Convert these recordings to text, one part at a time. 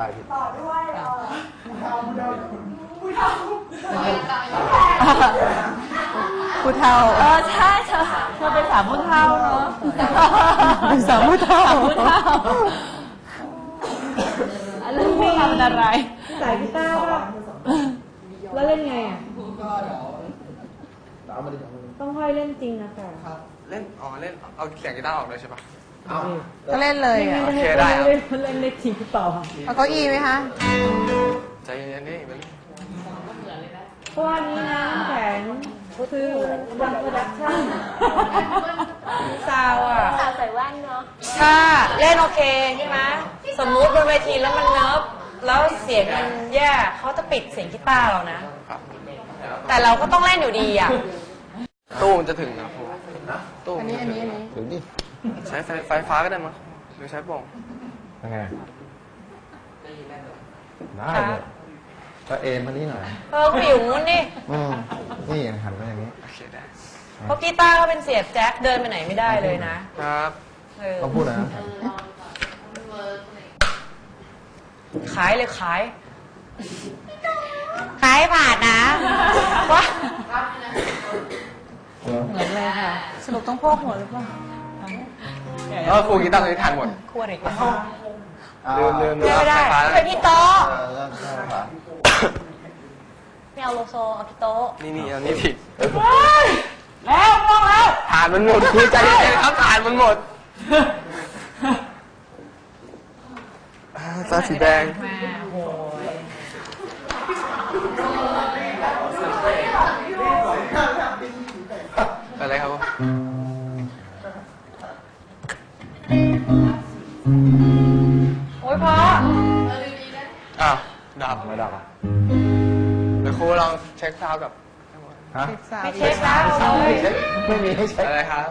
ลายผิดผู้เฒ่าเออใช่เธอเธอเป็นสามผู้เฒ่าเนาะเป็นสามผู้เฒ่าสามผู้เฒ่าอะไรนี่ทำอะไรสายกีตาร์ป่ะแล้วเล่นไงอะเอามาดิต้องห้อยเล่นจริงนะแต่เล่นอ๋อเล่นเอาเสียงกีตาร์ออกเลยใช่ปะ เอาก็เล่นเลยอะโอเคได้ครับเล่นเล่นได้จริงหรือเปล่าอะเอาเก้าอี้ไหมคะ ใจเย็นๆนี่มันเพราะว่านี้นะน้ำแข็งคือวันโปรดักชั่นซาวอะสาวใส่แว่นเนาะถ้าเล่นโอเคใช่ไหมสมมุติบนเวทีแล้วมันเนิร์ฟแล้วเสียงมันแย่เขาจะปิดเสียงกีตาร์เรานะครับแต่เราก็ต้องเล่นอยู่ดีอะตู้มันจะถึงนะผมตู้อันนี้อันนี้อันนี้ถึงดิ ใช้ไฟไฟฟ้าก็ได้มั้งหรือใช้โป่งยังไงได้เลยก็เอ็นมานี่หน่อยเออผิวงุ้นนี่อืมนี่หันมาอย่างนี้โอเคได้เพราะกีตาร์ก็เป็นเสียบแจ็คเดินไปไหนไม่ได้เลยนะครับเออต้องพูดนะขายเลยขาย ขายผ่านนะว่าเออเหมือนเลยค่ะ สรุปต้องโพกหัวหรือเปล่า เออครูกีตาร์ตัวนี้ทานหมดขวดอีกแล้วลืมลืมลืเดินมไม่ได้ไฟฟ้าเป็นพี่โต๊ะเออแล้วใช่ปะไม่เอาโลโซเอาพี่โต๊ะนี่นี่อันนี้ผิดแล้วมองแล้วฐานมันหมดครูใจเย็นๆครับฐานมันหมดอ่าตาสีแดง แม่โหยอะไรครับ ซาวด์กับฮะไม่เช็คแล้วเอาเลยไม่มีให้เช็ค อะไรครับ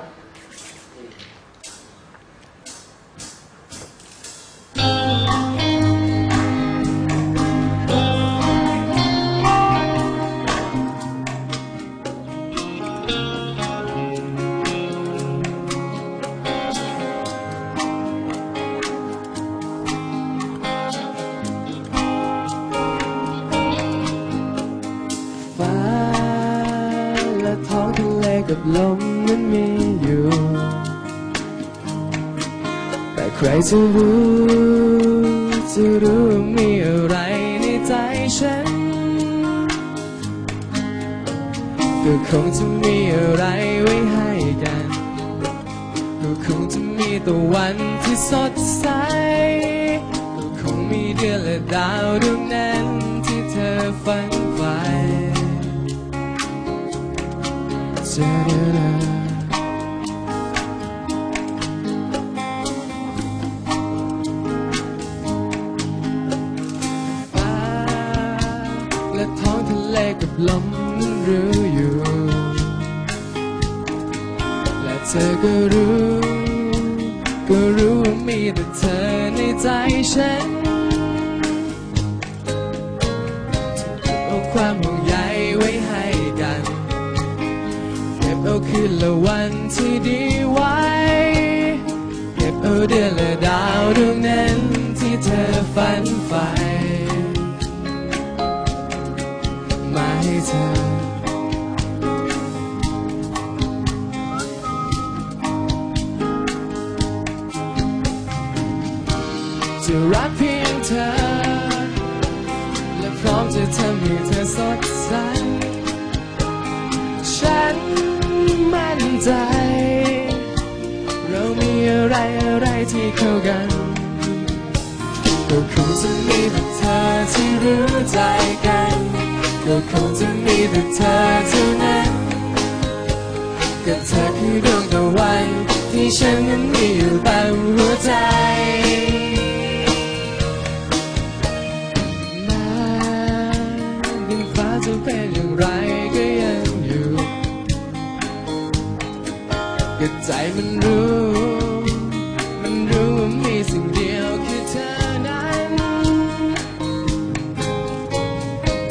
กับลมนั้นมีอยู่ แต่ใครจะรู้จะรู้มีอะไรในใจฉัน ก็คงจะมีอะไรไว้ให้กัน ก็คงจะมีตะวันที่สดใส ก็คงมีเดือนและดาวดวงนั้นที่เธอฝัน และท้องทะเลกับลมนั้นรู้อยู่ และเธอก็รู้ ก็รู้ว่ามีแต่เธอในใจฉันเก็บเอาความ เก็บเอาคืนและวันที่ดีไว้ เก็บเอาเดือนและดาวดวงนั้นที่เธอฝันใฝ่มาให้เธอ จะรักเพียงเธอ และพร้อมจะทำให้เธอสดใส ใจ เรามีอะไรอะไรที่เข้ากัน ก็คงจะมีแต่เธอที่รู้ใจกัน ก็คงจะมีแต่เธอเท่านั้นก็เธอคือดวงตะวัน ก็ใจมันรู้ มันรู้ว่ามีสิ่งเดียวคือเธอนั้น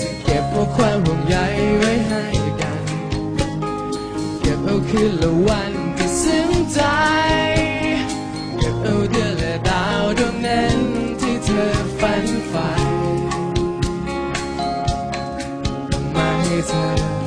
จะเก็บเอาความห่วงใยไว้ให้กัน เก็บเอาคืนละวันที่ซึ้งใจ เก็บเอาเดือนและดาวดวงนั้นที่เธอฝันใฝ่มาให้เธอ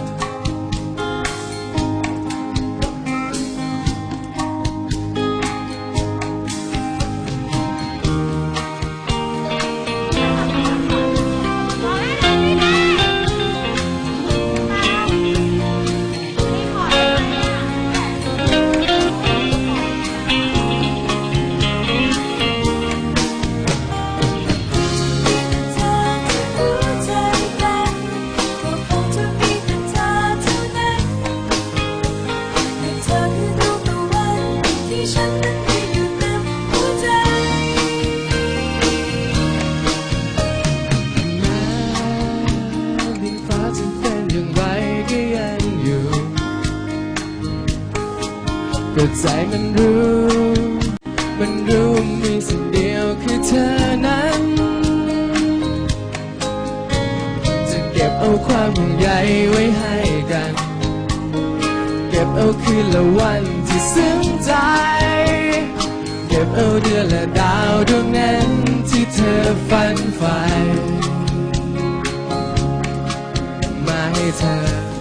ก็ยังอยู่ก็ใจมันรู้ มันรู้ว่ามีสิ่งเดียวคือเธอนั้น จะเก็บเอาความห่วงใยไว้ให้กัน เก็บเอาคืนละวัน ที่ซึ้งใจ เก็บเอาเดือนและดาวดวงนั้นที่เธอฝันใฝ่มาให้เธอ